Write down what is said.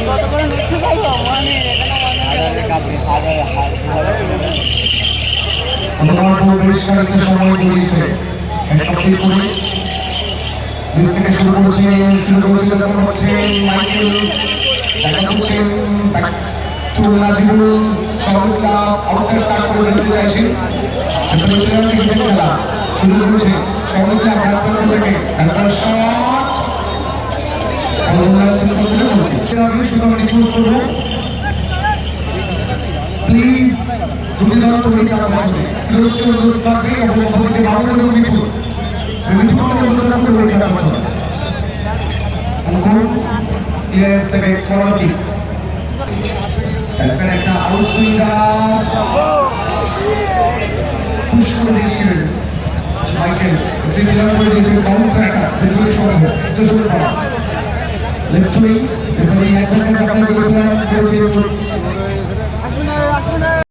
করে তোমার পরিষ্কারিত সময় দিয়েছে একটি করে নিজ থেকে শুরু করছে শুরু করেছিল তখন হচ্ছে মাইকেল দেখা হচ্ছে চুল নাজিবুল সবগুলা অবসর কাজ করে দিতে চাইছে এরপরে উত্তরায়ণ থেকে খেলা শুরু করেছে সবগুলা গ্রাফার থেকে তারপর শট শুধু আমি রিকোয়েস্ট করব প্লিজ দুটি দল তৈরি করা হবে ফিরোজকে অনুরোধ থাকবে, এবং ভবনকে বাবুর এবং মিঠুন মিঠুনকে অনুরোধ করে তৈরি করা হবে অনুকূল ইয়েস থেকে পরবর্তী তারপরে একটা আউটসুইঙ্গার পুশ করে দিয়েছিলেন মাইকেল। যে দিলাম করে দিয়েছিলেন সম্ভব সিদ্ধেশ্বর পাড়া লেফট এই অ্যাডভান্টেজ আপনাকে